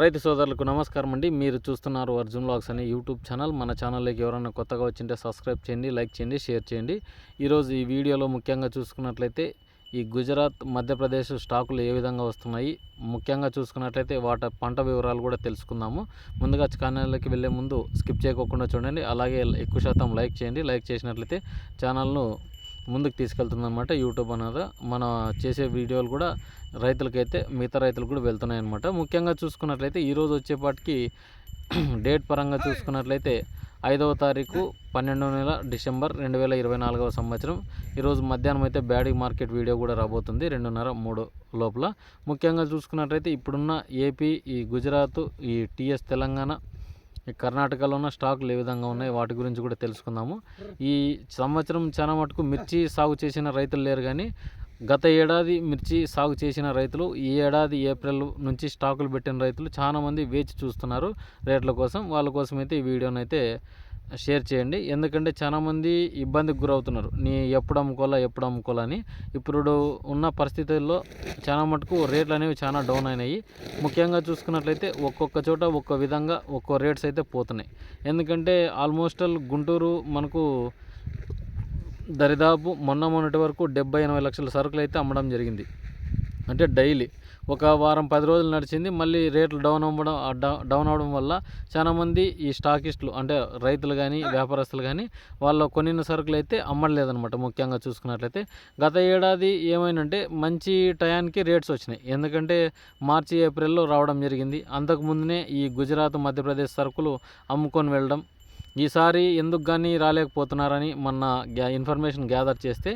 రైతు సోదరులకు నమస్కారం అండి. మీరు చూస్తున్నారు అర్జున్ బ్లాగ్స్ అనే యూట్యూబ్ ఛానల్. మన ఛానల్లోకి ఎవరైనా కొత్తగా వచ్చింటే సబ్స్క్రైబ్ చేయండి లైక్ చేయండి షేర్ చేయండి. ఈరోజు ఈ వీడియోలో ముఖ్యంగా చూసుకున్నట్లయితే ఈ గుజరాత్ మధ్యప్రదేశ్ స్టాకులు ఏ విధంగా వస్తున్నాయి? ముఖ్యంగా చూసుకున్నట్లయితే వాటి పంట వివరాలు కూడా తెలుసుకుందాము. ముందుగా ఛానల్లోకి వెళ్ళే ముందు స్కిప్ చేయకోకుండా చూడండి. అలాగే ఎక్కువ శాతం లైక్ చేయండి. లైక్ చేసినట్లయితే ఛానల్ను ముందుకు తీసుకెళ్తుందన్నమాట యూట్యూబ్ అనేది మన చేసే వీడియోలు కూడా రైతులకైతే మిగతా రైతులకు కూడా వెళ్తున్నాయి అనమాట ముఖ్యంగా చూసుకున్నట్లయితే ఈరోజు వచ్చేపాటికి డేట్ పరంగా చూసుకున్నట్లయితే ఐదవ తారీఖు పన్నెండవ నెల డిసెంబర్ రెండు వేల ఇరవై నాలుగవ సంవత్సరం. ఈరోజు మధ్యాహ్నం అయితే బ్యాడీ మార్కెట్ వీడియో కూడా రాబోతుంది రెండున్నర మూడు లోపల. ముఖ్యంగా చూసుకున్నట్లయితే ఇప్పుడున్న ఏపీ ఈ గుజరాత్ ఈ టీఎస్ తెలంగాణ కర్ణాటకలో ఉన్న స్టాకులు ఏ విధంగా ఉన్నాయి వాటి గురించి కూడా తెలుసుకుందాము. ఈ సంవత్సరం చాలా మటుకు మిర్చి సాగు చేసిన రైతులు లేరు కానీ గత ఏడాది మిర్చి సాగు చేసిన రైతులు ఈ ఏడాది ఏప్రిల్ నుంచి స్టాకులు పెట్టిన రైతులు చాలామంది వేచి చూస్తున్నారు రేట్ల కోసం. వాళ్ళ కోసం అయితే ఈ వీడియోనైతే అయితే షేర్ చేయండి. ఎందుకంటే చాలామంది ఇబ్బందికి గురవుతున్నారు. నీ ఎప్పుడు అమ్ముకోవాలా ఎప్పుడు అమ్ముకోవాలని ఇప్పుడు ఉన్న పరిస్థితుల్లో చాలా మటుకు రేట్లు అనేవి చాలా డౌన్ అయినాయి. ముఖ్యంగా చూసుకున్నట్లయితే ఒక్కొక్క చోట ఒక్కో విధంగా ఒక్కో రేట్స్ అయితే పోతున్నాయి. ఎందుకంటే ఆల్మోస్ట్ ఆల్ గుంటూరు మనకు దరిదాపు మొన్న మొన్నటి వరకు డెబ్బై ఎనభై లక్షల సరుకులు అయితే అమ్మడం జరిగింది. అంటే డైలీ ఒక వారం పది రోజులు నడిచింది. మళ్ళీ రేట్లు డౌన్ అవ్వడం డౌన్ అవడం వల్ల చాలామంది ఈ స్టాకిస్టులు అంటే రైతులు కానీ వ్యాపారస్తులు కానీ వాళ్ళు కొనిన సరుకులు అయితే అమ్మడలేదనమాట ముఖ్యంగా చూసుకున్నట్లయితే. గత ఏడాది ఏమైందంటే మంచి టయానికి రేట్స్ వచ్చినాయి. ఎందుకంటే మార్చి ఏప్రిల్లో రావడం జరిగింది. అంతకుముందునే ఈ గుజరాత్ మధ్యప్రదేశ్ సరుకులు అమ్ముకొని వెళ్ళడం ఈసారి ఎందుకు కానీ రాలేకపోతున్నారని మొన్న గ్యా ఇన్ఫర్మేషన్ గ్యాదర్ చేస్తే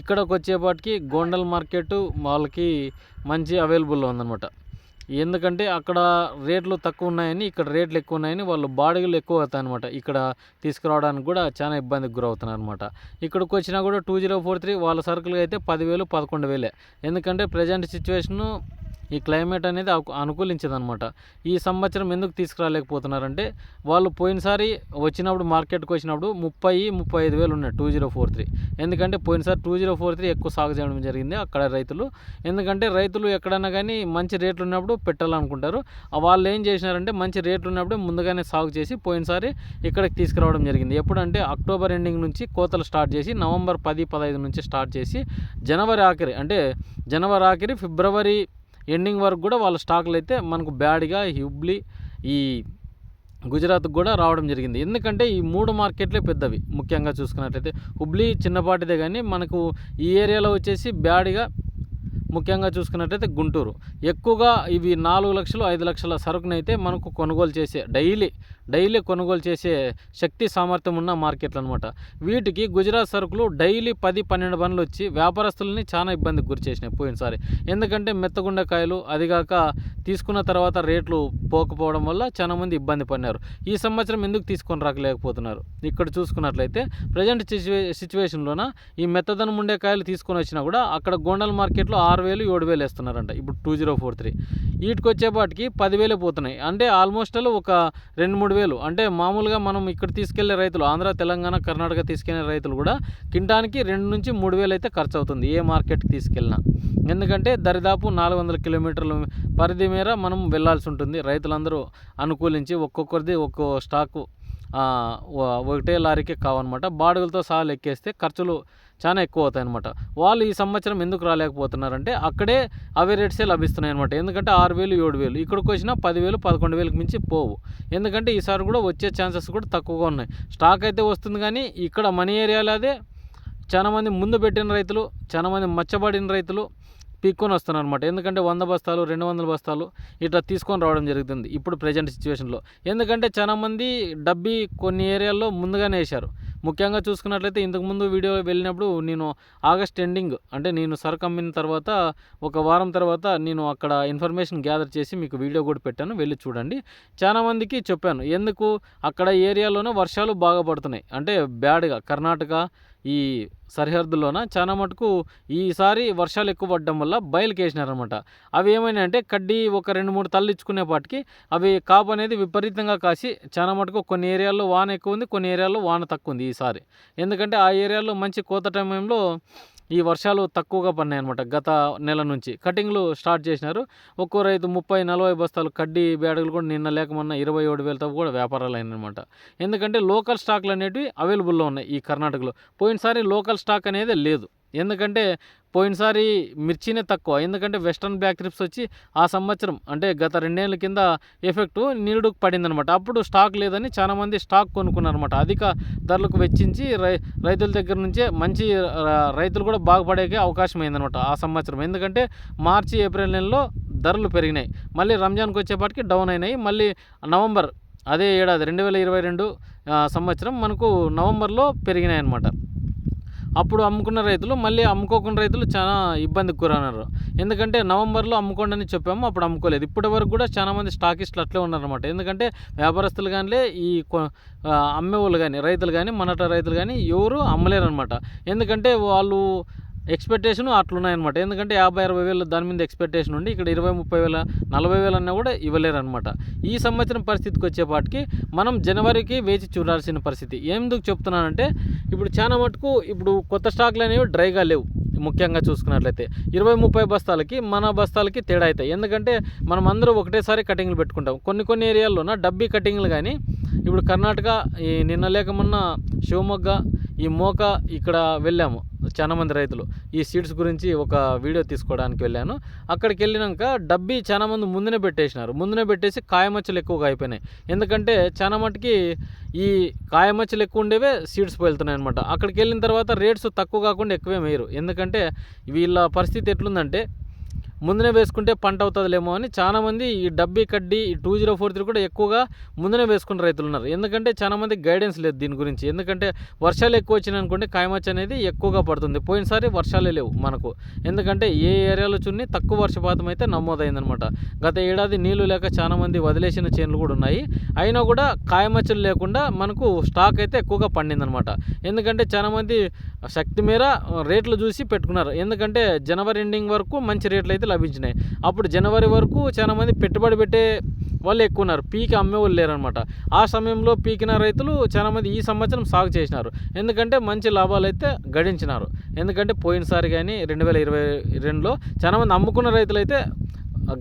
ఇక్కడకు వచ్చేపాటికి గోండల్ మార్కెట్ వాళ్ళకి మంచి అవైలబుల్లో ఉందన్నమాట. ఎందుకంటే అక్కడ రేట్లు తక్కువ ఉన్నాయని ఇక్కడ రేట్లు ఎక్కువ ఉన్నాయని వాళ్ళు బాడీలు ఎక్కువ అవుతాయి అనమాట ఇక్కడ తీసుకురావడానికి కూడా చాలా ఇబ్బందికి గురవుతున్నారు అనమాట ఇక్కడికి వచ్చినా కూడా టూ జీరో ఫోర్ త్రీ వాళ్ళ సరుకులు అయితే పదివేలు పదకొండు వేలే. ఎందుకంటే ప్రజెంట్ సిచ్యువేషను ఈ క్లైమేట్ అనేది అనుకూలించదనమాట ఈ సంవత్సరం ఎందుకు తీసుకురాలేకపోతున్నారంటే వాళ్ళు పోయినసారి వచ్చినప్పుడు మార్కెట్కి వచ్చినప్పుడు ముప్పై ముప్పై ఐదు వేలు ఉన్నాయి టూ జీరో ఫోర్ త్రీ. ఎందుకంటే పోయినసారి టూ జీరో ఫోర్ త్రీ ఎక్కువ సాగు చేయడం జరిగింది అక్కడ రైతులు. ఎందుకంటే రైతులు ఎక్కడైనా కానీ మంచి రేట్లు ఉన్నప్పుడు పెట్టాలనుకుంటారు. వాళ్ళు ఏం చేసినారంటే మంచి రేట్లు ఉన్నప్పుడు ముందుగానే సాగు చేసి పోయినసారి ఇక్కడికి తీసుకురావడం జరిగింది. ఎప్పుడంటే అక్టోబర్ ఎండింగ్ నుంచి కోతలు స్టార్ట్ చేసి నవంబర్ పది పదహైదు నుంచి స్టార్ట్ చేసి జనవరి ఆఖరి అంటే జనవరి ఆఖరి ఫిబ్రవరి ఎండింగ్ వరకు కూడా వాళ్ళ స్టాకులు అయితే మనకు బ్యాడ్గా హుబ్లీ ఈ గుజరాత్కి కూడా రావడం జరిగింది. ఎందుకంటే ఈ మూడు మార్కెట్లే పెద్దవి. ముఖ్యంగా చూసుకున్నట్లయితే హుబ్లీ చిన్నపాటిదే కానీ మనకు ఈ ఏరియాలో వచ్చేసి బ్యాడ్గా ముఖ్యంగా చూసుకున్నట్లయితే గుంటూరు. ఎక్కువగా ఇవి నాలుగు లక్షలు ఐదు లక్షల సరుకునైతే మనకు కొనుగోలు చేసే డైలీ డైలీ కొనుగోలు చేసే శక్తి సామర్థ్యం ఉన్న మార్కెట్లు అనమాట వీటికి గుజరాత్ సరుకులు డైలీ పది పన్నెండు బండ్లు వచ్చి వ్యాపారస్తులని చాలా ఇబ్బందికి గురి చేసినాయి పోయినసారి. ఎందుకంటే మెత్తగుండకాయలు అదిగాక తీసుకున్న తర్వాత రేట్లు పోకపోవడం వల్ల చాలా మంది ఇబ్బంది పడినారు. ఈ సంవత్సరం ఎందుకు తీసుకొని రాకలేకపోతున్నారు? ఇక్కడ చూసుకున్నట్లయితే ప్రజెంట్ సిచ్యువే సిచ్యువేషన్లోన ఈ మెత్తదనం ఉండే కాయలు తీసుకొని వచ్చినా కూడా అక్కడ గోండల్ మార్కెట్లో ఆరు ఆరు వేలు ఏడు వేలు వేస్తున్నారంట. ఇప్పుడు టూ జీరో ఫోర్ త్రీ. వీటికి వచ్చేపాటికి పదివేలే పోతున్నాయి. అంటే ఆల్మోస్ట్ ఒక రెండు మూడు వేలు. అంటే మామూలుగా మనం ఇక్కడ తీసుకెళ్ళే రైతులు ఆంధ్ర తెలంగాణ కర్ణాటక తీసుకెళ్ళే రైతులు కూడా కింటానికి రెండు నుంచి మూడు వేలు అయితే ఖర్చు అవుతుంది ఏ మార్కెట్కి తీసుకెళ్ళినా. ఎందుకంటే దరిదాపు నాలుగు వందల కిలోమీటర్ల పరిధి మేర మనం వెళ్ళాల్సి ఉంటుంది. రైతులందరూ అనుకూలించి ఒక్కొక్కరిది ఒక్కో స్టాకు ఒకటే లారీకే కావనమాట బాడుగులతో సహా ఎక్కేస్తే ఖర్చులు చాలా ఎక్కువ అవుతాయి అనమాట వాళ్ళు ఈ సంవత్సరం ఎందుకు రాలేకపోతున్నారంటే అక్కడే అవే రేట్సే లభిస్తున్నాయి అనమాట ఎందుకంటే ఆరు వేలు ఏడు వేలు. ఇక్కడికి వచ్చినా పదివేలు పదకొండు వేలకు మించి పోవు. ఎందుకంటే ఈసారి కూడా వచ్చే ఛాన్సెస్ కూడా తక్కువగా ఉన్నాయి. స్టాక్ అయితే వస్తుంది కానీ ఇక్కడ మనీ ఏరియాలో అదే. చాలామంది ముందు పెట్టిన రైతులు చాలామంది మచ్చబడిన రైతులు పీక్కొని వస్తున్నారు అనమాట ఎందుకంటే వంద బస్తాలు రెండు వందల బస్తాలు ఇట్లా తీసుకొని రావడం జరుగుతుంది ఇప్పుడు ప్రజెంట్ సిచ్యువేషన్లో ఎందుకంటే చాలామంది డబ్బీ కొన్ని ఏరియాల్లో ముందుగానే వేశారు. ముఖ్యంగా చూసుకున్నట్లయితే ఇంతకుముందు వీడియో వెళ్ళినప్పుడు నేను ఆగస్ట్ ఎండింగ్ అంటే నేను సరుకు అమ్మిన తర్వాత ఒక వారం తర్వాత నేను అక్కడ ఇన్ఫర్మేషన్ గ్యాదర్ చేసి మీకు వీడియో కూడా పెట్టాను. వెళ్ళి చూడండి. చాలామందికి చెప్పాను. ఎందుకు? అక్కడ ఏరియాలోనే వర్షాలు బాగా పడుతున్నాయి. అంటే బ్యాడ్గా కర్ణాటక ఈ సరిహద్దులోన చాలా మటుకు ఈసారి వర్షాలు ఎక్కువ పడడం వల్ల బయలుకేసినారనమాట అవి ఏమైనా అంటే కడ్డీ ఒక రెండు మూడు తల్లు ఇచ్చుకునేపాటికి అవి కాపు అనేది విపరీతంగా కాసి చాలా మటుకు కొన్ని ఏరియాల్లో వాన ఎక్కువ ఉంది కొన్ని ఏరియాల్లో వాన తక్కువ ఉంది ఈసారి. ఎందుకంటే ఆ ఏరియాలో మంచి కోత టైంలో ఈ వర్షాలు తక్కువగా పడినాయి అనమాట గత నెల నుంచి. కటింగ్లు స్టార్ట్ చేసినారు. ఒక్కో రైతు ముప్పై నలభై బస్తాలు కడ్డీ బ్యాడులు కూడా నిన్న లేకమన్నా ఇరవై ఏడు వేలతో కూడా వ్యాపారాలు అయినమాట ఎందుకంటే లోకల్ స్టాక్లు అనేటివి అవైలబుల్లో ఉన్నాయి ఈ కర్ణాటకలో. పోయినసారి లోకల్ స్టాక్ అనేది లేదు. ఎందుకంటే పోయినసారి మిర్చినే తక్కువ. ఎందుకంటే వెస్ట్రన్ బ్యాక్ ట్రిప్స్ వచ్చి ఆ సంవత్సరం అంటే గత రెండేళ్ళ కింద ఎఫెక్ట్ నిరుడుకు పడిందనమాట. అప్పుడు స్టాక్ లేదని చాలామంది స్టాక్ కొనుక్కున్నారనమాట. అధిక ధరలకు వెచ్చించి రై రైతుల దగ్గర నుంచే మంచి రైతులు కూడా బాగుపడేకే అవకాశం అయిందనమాట ఆ సంవత్సరం. ఎందుకంటే మార్చి ఏప్రిల్ నెలలో ధరలు పెరిగినాయి. మళ్ళీ రంజాన్కి వచ్చేపాటికి డౌన్ అయినాయి. మళ్ళీ నవంబర్ అదే ఏడాది రెండు వేల ఇరవై రెండు సంవత్సరం మనకు నవంబర్లో పెరిగినాయి అనమాట అప్పుడు అమ్ముకున్న రైతులు మళ్ళీ అమ్ముకోకున్న రైతులు చాలా ఇబ్బందికి గురన్నారు ఎందుకంటే నవంబర్లో అమ్ముకోండి అని చెప్పాము అప్పుడు అమ్ముకోలేదు. ఇప్పటి వరకు కూడా చాలా మంది స్టాకిస్టులు అట్లే ఉన్నారన్నమాట. ఎందుకంటే వ్యాపారస్తులు కానీ ఈ అమ్మే వాళ్ళు కానీ రైతులు కానీ మనట రైతులు కానీ ఎవరు అమ్మలేరు అనమాట ఎందుకంటే వాళ్ళు ఎక్స్పెక్టేషన్ అట్లున్నాయన్నమాట. ఎందుకంటే యాభై అరవై వేలు దాని మీద ఎక్స్పెక్టేషన్ ఉండి ఇక్కడ ఇరవై ముప్పై వేల నలభై వేలు అన్నా కూడా ఇవ్వలేరు అనమాట ఈ సంవత్సరం పరిస్థితికి వచ్చేపాటికి మనం జనవరికి వేచి చూడాల్సిన పరిస్థితి. ఎందుకు చెప్తున్నానంటే ఇప్పుడు చాలా మటుకు ఇప్పుడు కొత్త స్టాక్లు అనేవి డ్రైగా లేవు ముఖ్యంగా చూసుకున్నట్లయితే. ఇరవై ముప్పై బస్తాలకి మన బస్తాలకి తేడా అవుతాయి. ఎందుకంటే మనం అందరూ ఒకటేసారి కటింగ్లు పెట్టుకుంటాం. కొన్ని కొన్ని ఏరియాల్లోన డబ్బీ కటింగ్లు కానీ ఇప్పుడు కర్ణాటక ఈ నిన్న లేక మొన్న శివమొగ్గ ఈ మోక ఇక్కడ వెళ్ళాము. చాలా మంది రైతులు. ఈ సీడ్స్ గురించి ఒక వీడియో తీసుకోవడానికి వెళ్ళాను. అక్కడికి వెళ్ళినాక డబ్బి చాలా మంది ముందునే పెట్టేసినారు. ముందునే పెట్టేసి కాయమచ్చలు ఎక్కువగా అయిపోయినాయి. ఎందుకంటే చాలా మటుకి ఈ కాయమచ్చలు ఎక్కువ ఉండేవే సీడ్స్ వెళ్తున్నాయి అనమాట అక్కడికి వెళ్ళిన తర్వాత రేట్స్ తక్కువ కాకుండా ఎక్కువే మేయరు. ఎందుకంటే వీళ్ళ పరిస్థితి ఎట్లుందంటే ముందునే వేసుకుంటే పంట అవుతుందిలేమో అని చాలామంది ఈ డబ్బీ కడ్డీ ఈ టూ జీరో ఫోర్ త్రీ కూడా ఎక్కువగా ముందునే వేసుకున్న రైతులు ఉన్నారు. ఎందుకంటే చాలామంది గైడెన్స్ లేదు దీని గురించి. ఎందుకంటే వర్షాలు ఎక్కువ వచ్చినాయి అనుకోండి కాయమచ్చ అనేది ఎక్కువగా పడుతుంది. పోయినసారి వర్షాలే లేవు మనకు. ఎందుకంటే ఏ ఏరియాలో చున్ని తక్కువ వర్షపాతం అయితే నమోదైందనమాట. గత ఏడాది నీళ్ళు లేక చాలామంది వదిలేసిన చేనులు కూడా ఉన్నాయి. అయినా కూడా కాయమచ్చలు లేకుండా మనకు స్టాక్ అయితే ఎక్కువగా పండిందనమాట. ఎందుకంటే చాలామంది శక్తి మేర రేట్లు చూసి పెట్టుకున్నారు. ఎందుకంటే జనవరి ఎండింగ్ వరకు మంచి రేట్లు అయితే లభించినాయి. అప్పుడు జనవరి వరకు చాలా మంది పెట్టుబడి పెట్టే వాళ్ళు ఎక్కువ ఉన్నారు. పీకి అమ్మే వాళ్ళు లేరనమాట ఆ సమయంలో పీకిన రైతులు చాలా మంది ఈ సంవత్సరం సాగు చేసినారు. ఎందుకంటే మంచి లాభాలు అయితే గడించినారు. ఎందుకంటే పోయినసారి కానీ రెండు వేల ఇరవై రెండులో చాలామంది అమ్ముకున్న రైతులు అయితే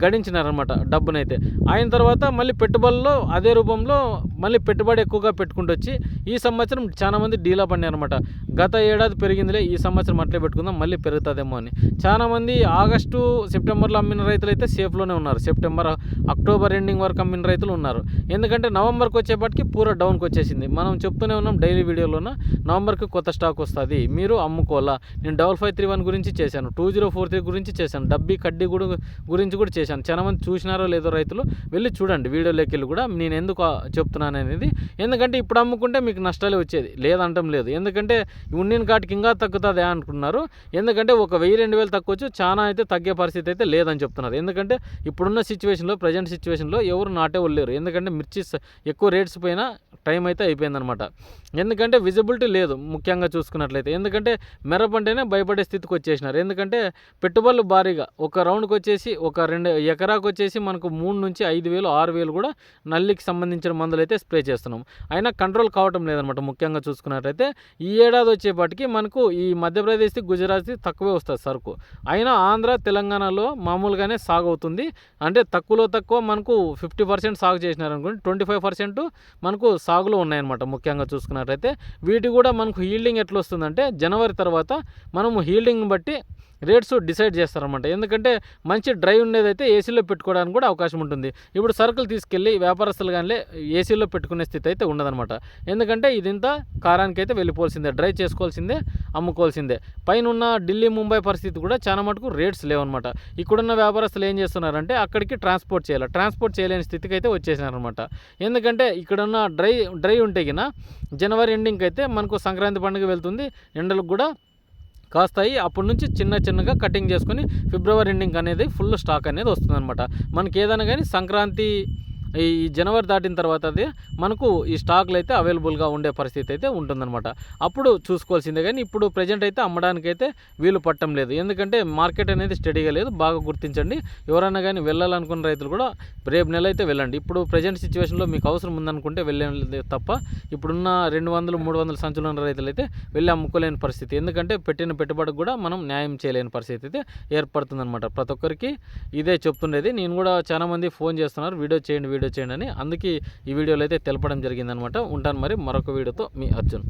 గడించినారనమాట డబ్బునైతే. అయిన తర్వాత మళ్ళీ పెట్టుబడుల్లో అదే రూపంలో మళ్ళీ పెట్టుబడి ఎక్కువగా పెట్టుకుంటూ వచ్చి ఈ సంవత్సరం చాలా మంది డీలా పడినారనమాట గత ఏడాది పెరిగిందిలే ఈ సంవత్సరం అట్లే పెట్టుకుందాం మళ్ళీ పెరుగుతుందేమో అని. చాలామంది ఆగస్టు సెప్టెంబర్లో అమ్మిన రైతులు అయితే సేఫ్లోనే ఉన్నారు. సెప్టెంబర్ అక్టోబర్ ఎండింగ్ వరకు అమ్మిన రైతులు ఉన్నారు. ఎందుకంటే నవంబర్కి వచ్చేపాటికి పూర డౌన్కి వచ్చేసింది. మనం చెప్తూనే ఉన్నాం డైలీ వీడియోలోన నవంబర్కి కొత్త స్టాక్ వస్తుంది మీరు అమ్ముకోవాలా. నేను డబల్ ఫైవ్ త్రీ వన్ గురించి చేశాను టూ జీరో ఫోర్ త్రీ గురించి చేశాను డబ్బీ కడ్డీ కూడా గురించి కూడా చేశాను. చాలా మంది చూసినారో లేదో రైతులు వెళ్ళి చూడండి వీడియోలోకి వెళ్ళి కూడా నేను ఎందుకు చెప్తున్నాను అనేది. ఎందుకంటే ఇప్పుడు అమ్ముకుంటే మీకు నష్టాలే వచ్చేది. లేదంటం లేదు. ఎందుకంటే ఉండిన కాటికి ఇంకా తగ్గుతుంది అనుకున్నారు ఎందుకంటే ఒక వెయ్యి రెండు వేలు తక్కువచ్చు చాలా అయితే తగ్గే పరిస్థితి అయితే లేదని చెప్తున్నారు. ఎందుకంటే ఇప్పుడున్న సిచ్యువేషన్లో ప్రజెంట్ సిచ్యువేషన్లో ఎవరు నాటే వాళ్ళు లేరు. ఎందుకంటే మిర్చి ఎక్కువ రేట్స్ పైన టైం అయితే అయిపోయిందనమాట. ఎందుకంటే విజిబిలిటీ లేదు ముఖ్యంగా చూసుకున్నట్లయితే. ఎందుకంటే మిరపంటేనే భయపడే స్థితికి వచ్చేసినారు. ఎందుకంటే పెట్టుబడులు భారీగా ఒక రౌండ్కి వచ్చేసి ఒక రెండు ఎకరాకు వచ్చేసి మనకు మూడు నుంచి ఐదు వేలు ఆరు వేలు కూడా నల్లికి సంబంధించిన మందులు అయితే స్ప్రే చేస్తున్నాం. అయినా కంట్రోల్ కావటం లేదనమాట ముఖ్యంగా చూసుకున్నట్లయితే. ఈ ఏడాది వచ్చేపాటికి మనకు ఈ మధ్యప్రదేశ్కి గుజరాత్కి తక్కువే వస్తుంది సరుకు. అయినా ఆంధ్ర తెలంగాణలో మామూలుగానే సాగు అవుతుంది అంటే తక్కువలో తక్కువ మనకు ఫిఫ్టీ పర్సెంట్ సాగు చేసినారు అనుకోండి ట్వంటీ ఫైవ్ పర్సెంట్ మనకు సాగులో ఉన్నాయన్నమాట ముఖ్యంగా చూసుకున్నట్లయితే. వీటి కూడా మనకు హీల్డింగ్ ఎట్లా వస్తుందంటే జనవరి తర్వాత మనము హీల్డింగ్ బట్టి రేట్స్ డిసైడ్ చేస్తారనమాట ఎందుకంటే మంచి డ్రై ఉండేదైతే ఏసీలో పెట్టుకోవడానికి కూడా అవకాశం ఉంటుంది. ఇప్పుడు సరుకులు తీసుకెళ్ళి వ్యాపారస్తులు కానీ ఏసీలో పెట్టుకునే స్థితి అయితే ఉండదనమాట ఎందుకంటే ఇదింతా కారానికి అయితే వెళ్ళిపోవాల్సిందే డ్రై చేసుకోవాల్సిందే అమ్ముకోవాల్సిందే. పైన ఉన్న ఢిల్లీ ముంబై పరిస్థితి కూడా చాలా మటుకు రేట్స్ లేవన్నమాట. ఇక్కడున్న వ్యాపారస్తులు ఏం చేస్తున్నారంటే అక్కడికి ట్రాన్స్పోర్ట్ చేయాలి. ట్రాన్స్పోర్ట్ చేయలేని స్థితికి అయితే వచ్చేసినారనమాట ఎందుకంటే ఇక్కడున్న డ్రై డ్రై ఉంటే గిన జనవరి ఎండింగ్కి అయితే మనకు సంక్రాంతి పండుగ వెళ్తుంది. ఎండలకు కూడా కాస్తాయి. అప్పటి నుంచి చిన్న చిన్నగా కటింగ్ చేసుకొని ఫిబ్రవరి ఎండింగ్ అనేది ఫుల్ స్టాక్ అనేది వస్తుందన్నమాట. మనకి ఏదైనా కానీ సంక్రాంతి ఈ జనవరి దాటిన తర్వాత అది మనకు ఈ స్టాక్లు అయితే అవైలబుల్గా ఉండే పరిస్థితి అయితే ఉంటుందన్నమాట. అప్పుడు చూసుకోవాల్సిందే కానీ ఇప్పుడు ప్రజెంట్ అయితే అమ్మడానికైతే వీలు పట్టడం లేదు. ఎందుకంటే మార్కెట్ అనేది స్టడీగా లేదు. బాగా గుర్తించండి. ఎవరైనా కానీ వెళ్ళాలనుకున్న రైతులు కూడా రేపు నెల అయితే వెళ్ళండి. ఇప్పుడు ప్రజెంట్ సిచ్యువేషన్లో మీకు అవసరం ఉందనుకుంటే వెళ్ళలేదు తప్ప ఇప్పుడున్న రెండు వందలు మూడు వందల సంచులు ఉన్న రైతులు అయితే వెళ్ళి అమ్ముకోలేని పరిస్థితి. ఎందుకంటే పెట్టిన పెట్టుబడికి కూడా మనం న్యాయం చేయలేని పరిస్థితి అయితే ఏర్పడుతుందన్నమాట. ప్రతి ఒక్కరికి ఇదే చెప్తుండేది. నేను కూడా చాలా మంది ఫోన్ చేస్తున్నారు. వీడియో చేయండి వీడియో చేయండి అని అందుకే ఈ వీడియోలో అయితే తెలపడం జరిగిందనమాట. ఉంటాను మరి మరొక వీడియోతో మీ అర్జున్.